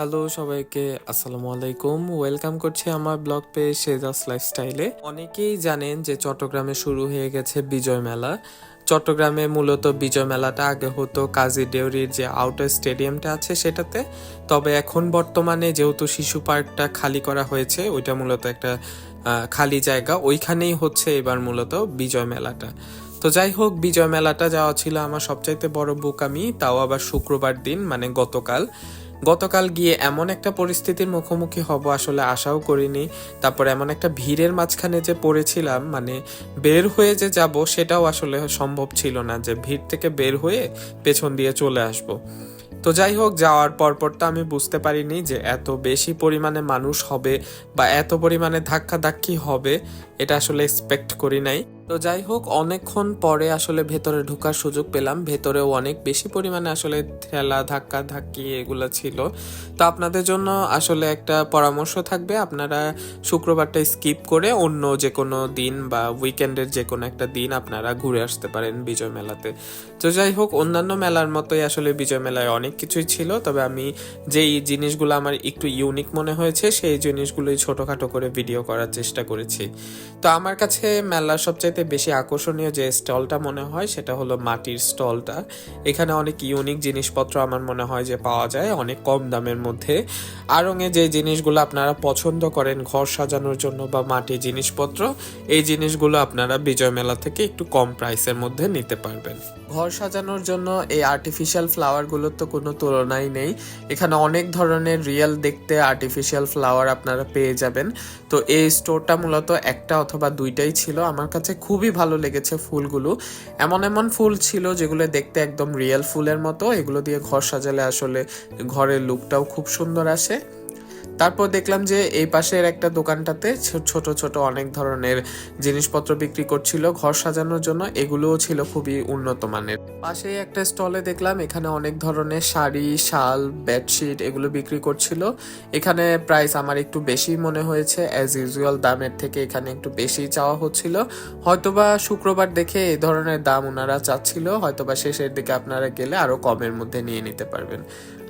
Hello সবাইকে, আসসালামু আলাইকুম। ওয়েলকাম করছি আমার ব্লগ পেজ সেজাস লাইফস্টাইলে অনেকেই জানেন যে চট্টগ্রামে শুরু হয়ে গেছে বিজয় মেলা। চট্টগ্রামে মূলত বিজয় মেলাটা আগে হতো কাজী ডেউরির যে আউটার স্টেডিয়ামটা আছে সেটাতে। তবে এখন বর্তমানে যেহেতু শিশু পার্কটা খালি করা হয়েছে, ওইটা মূলত একটা খালি জায়গা। ওইখানেই হচ্ছে এবার মূলত বিজয় মেলাটা। তো যাই হোক, বিজয় মেলাটা যাওয়া ছিল আমার সবচাইতে বড় বুকামি। তাও আবার শুক্রবার দিন মানে গতকাল। গতকাল গিয়ে এমন একটা পরিস্থিতির মুখোমুখি হব আসলে আশাও করিনি। তারপর এমন একটা ভিড়ের মাঝখানে যে পড়েছিলাম মানে বের হয়ে যে যাব সেটাও আসলে সম্ভব ছিল না যে ভিড় থেকে বের হয়ে পেছন দিয়ে চলে আসব। তো যাই হোক, যাওয়ার পরপর তো আমি বুঝতে পারিনি যে এত বেশি পরিমাণে মানুষ হবে বা এত পরিমাণে ধাক্কা ধাক্কি হবে, এটা আসলে এক্সপেক্ট করি নাই। তো যাই হোক, অনেকক্ষণ পরে আসলে ভেতরে ঢোকার সুযোগ পেলাম। ভেতরেও অনেক বেশি পরিমাণে আসলে ঠেলা, ধাক্কা, ধাক্কি এগুলো ছিল। তো আপনাদের জন্য আসলে একটা পরামর্শ থাকবে। আপনারা শুক্রবারটা স্কিপ করে অন্য যে কোনো দিন বা উইকেন্ডের যে কোনো একটা দিন আপনারা ঘুরে আসতে পারেন বিজয় মেলাতে। তো যাই হোক, অন্যান্য মেলার মতোই আসলে বিজয় মেলায় অনেক কিছুই ছিল। তবে আমি যেই জিনিসগুলো আমার একটু ইউনিক মনে হয়েছে, সেই জিনিসগুলোই ছোটোখাটো করে ভিডিও করার চেষ্টা করেছি। তো আমার কাছে মেলার সবচাইতে বেশি আকর্ষণীয় যে স্টলটা মনে হয় সেটা হলো মাটির স্টলটা। এখানে অনেক ইউনিক জিনিসপত্র আমার মনে হয় যে পাওয়া যায়, অনেক কম দামের মধ্যে। আড়ঙে যে জিনিসগুলো আপনারা পছন্দ করেন ঘর সাজানোর জন্য বা মাটির জিনিসপত্র, এই জিনিসগুলো আপনারা বিজয় মেলা থেকে একটু কম প্রাইসের মধ্যে নিতে পারবেন। ঘর সাজানোর জন্য এই আর্টিফিশিয়াল ফ্লাওয়ারগুলোর তো কোনো তুলনাই নেই। এখানে অনেক ধরনের রিয়েল দেখতে আর্টিফিশিয়াল ফ্লাওয়ার আপনারা পেয়ে যাবেন। তো এই স্টোরটা মূলত একটা অথবা দুইটাই ছিল। আমার কাছে খুবই ভালো লেগেছে ফুলগুলো। এমন এমন ফুল ছিল যেগুলো দেখতে একদম রিয়েল ফুলের মতো। এগুলো দিয়ে ঘর সাজালে আসলে ঘরের লুকটাও খুব সুন্দর আসে। তারপর দেখলাম যে এই পাশের একটা দোকানটাতে ছোট ছোট অনেক ধরনের জিনিসপত্র বিক্রি করছিল, ঘর সাজানোর জন্য। এগুলোও ছিল খুবই উন্নত মানের। পাশেই একটা স্টলে দেখলাম, এখানে অনেক ধরনের শাড়ি, শাল, বেডশিট এগুলো বিক্রি করছিল। এখানে প্রাইস আমার একটু বেশি মনে হয়েছে। অ্যাজ ইউজুয়াল দামের থেকে এখানে একটু বেশি চাওয়া হচ্ছিল। হয়তোবা শুক্রবার দেখে এই ধরনের দাম ওনারা চাচ্ছিল, হয়তোবা শেষের দিকে আপনারা গেলে আরও কমের মধ্যে নিয়ে নিতে পারবেন।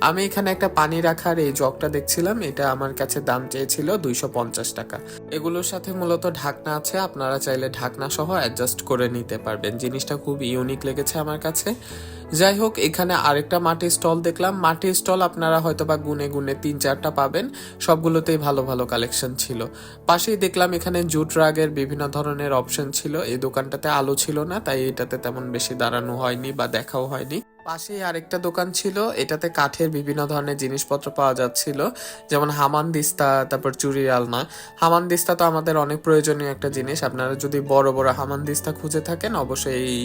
আমি এখানে একটা পানি রাখার এই জগটা দেখছিলাম, এটা আমার কাছে দাম চেয়েছিল দুইশো পঞ্চাশ টাকা। এগুলোর সাথে মূলত ঢাকনা আছে, আপনারা চাইলে ঢাকনা সহ অ্যাডজাস্ট করে নিতে পারবেন। জিনিসটা খুব ইউনিক লেগেছে আমার কাছে। যাই হোক, এখানে আরেকটা মাটির স্টল দেখলাম। মাটির স্টল আপনারা হয়তো বা গুনে গুনে তিন চারটা পাবেন। সবগুলোতেই ভালো ভালো কালেকশন ছিল। পাশেই দেখলাম এখানে জুট রাগের বিভিন্ন ধরনের অপশন ছিল। এই দোকানটাতে আলো ছিল না, তাই এটাতে তেমন বেশি দাঁড়ানো হয়নি বা দেখাও হয়নি। পাশেই আরেকটা দোকান ছিল। এটাতে কাঠের বিভিন্ন ধরনের জিনিসপত্র পাওয়া যাচ্ছিল। যেমন হামান দিস্তা, তারপর চুরি আলনা। হামান দিস্তা তো আমাদের অনেক প্রয়োজনীয় একটা জিনিস। আপনারা যদি বড় বড় হামান দিস্তা খুঁজে থাকেন, অবশ্যই এই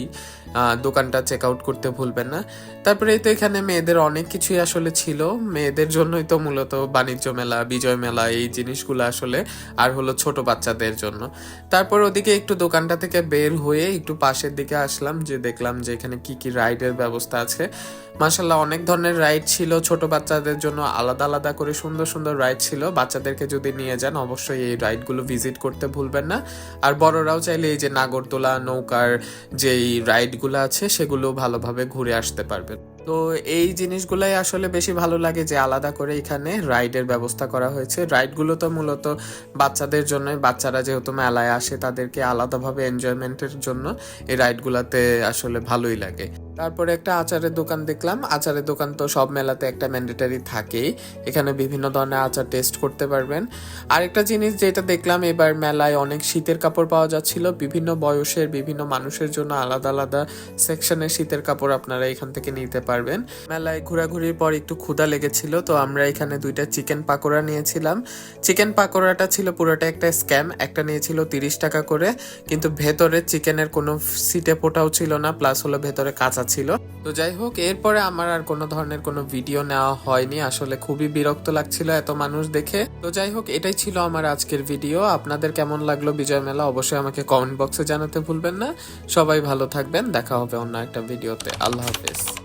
দোকানটা চেক আউট করতে ভুলবেন না। তারপরে এই তো এখানে মেয়েদের অনেক কিছুই আসলে ছিল। মেয়েদের জন্যই তো মূলত বাণিজ্য মেলা, বিজয় মেলা এই জিনিসগুলো আসলে, আর হলো ছোট বাচ্চাদের জন্য। তারপর ওদিকে একটু দোকানটা থেকে বের হয়ে একটু পাশের দিকে আসলাম, যে দেখলাম যে এখানে কি কি রাইডের ব্যবস্থা আছে। মাসাল্লাহ অনেক ধরনের রাইড ছিল। ছোট বাচ্চাদের জন্য আলাদা আলাদা করে সুন্দর সুন্দর রাইড ছিল। বাচ্চাদেরকে যদি নিয়ে যান, অবশ্যই এই রাইডগুলো ভিজিট করতে ভুলবেন না। আর বড়রাও চাইলে এই যে নাগরদোলা, নৌকার যেই রাইডগুলো আছে, সেগুলো ভালোভাবে ঘুরে আসতে পারবেন। তো এই জিনিসগুলাই আসলে বেশি ভালো লাগে যে আলাদা করে এখানে রাইডের ব্যবস্থা করা হয়েছে। রাইডগুলো তো মূলত বাচ্চাদের জন্য বাচ্চারা যেহেতু মেলায় আসে তাদেরকে আলাদাভাবে এনজয়মেন্টের জন্য এই রাইডগুলোতে আসলে ভালোই লাগে। তারপরে একটা আচারের দোকান দেখলাম। আচারের দোকান তো সব মেলাতে একটা ম্যান্ডেটারি থাকেই। এখানে বিভিন্ন ধরনের আচার টেস্ট করতে পারবেন। আরেকটা জিনিস যেটা দেখলাম, এবার মেলায় অনেক শীতের কাপড় পাওয়া যাচ্ছিল। বিভিন্ন বয়সের বিভিন্ন মানুষের জন্য আলাদা আলাদা সেকশনের শীতের কাপড় আপনারা এখান থেকে নিতে পারবেন। মেলায় ঘোরাঘুরির পর একটু ক্ষুধা লেগেছিল, তো আমরা এখানে দুইটা চিকেন পাকোড়া নিয়েছিলাম। চিকেন পাকোড়াটা ছিল পুরোটা একটা স্ক্যাম, একটা নিয়েছিল তিরিশ টাকা করে, কিন্তু ভেতরে চিকেনের কোনো সিটে পোটাও ছিল না, প্লাস হলো ভেতরে কাঁচা ছিল। তো যাই হোক, এরপরে আমার আর কোনো ধরনের কোনো ভিডিও নেওয়া হয়নি, আসলে খুবই বিরক্ত লাগছিল এত মানুষ দেখে। তো যাই হোক, এটাই ছিল আমার আজকের ভিডিও। আপনাদের কেমন লাগল বিজয় মেলা, অবশ্যই আমাকে কমেন্ট বক্সে জানাতে ভুলবেন না। সবাই ভালো থাকবেন, দেখা হবে অন্য একটা ভিডিওতে। আল্লাহ হাফেজ।